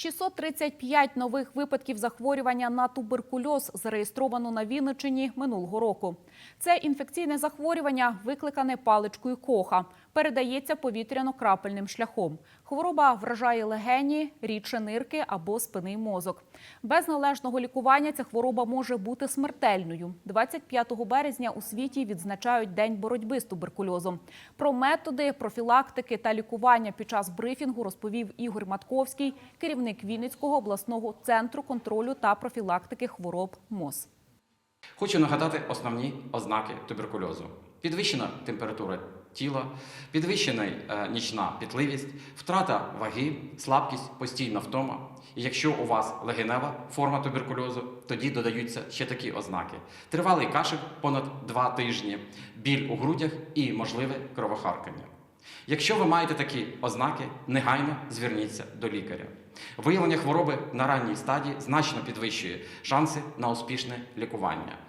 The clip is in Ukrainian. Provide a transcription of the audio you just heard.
635 нових випадків захворювання на туберкульоз зареєстровано на Вінниччині минулого року. Це інфекційне захворювання, викликане паличкою коха, передається повітряно-крапельним шляхом. Хвороба вражає легені, рідше нирки або спинний мозок. Без належного лікування ця хвороба може бути смертельною. 25 березня у світі відзначають День боротьби з туберкульозом. Про методи профілактики та лікування під час брифінгу розповів Ігор Матковський, керівник Вінницького обласного центру контролю та профілактики хвороб МОЗ. Хочу нагадати основні ознаки туберкульозу: підвищена температура тіла, підвищена е, нічна пітливість, втрата ваги, слабкість, постійна втома. І якщо у вас легенева форма туберкульозу, тоді додаються ще такі ознаки: тривалий кашель понад 2 тижні, біль у грудях і можливе кровохаркання. Якщо ви маєте такі ознаки, негайно зверніться до лікаря. Виявлення хвороби на ранній стадії значно підвищує шанси на успішне лікування.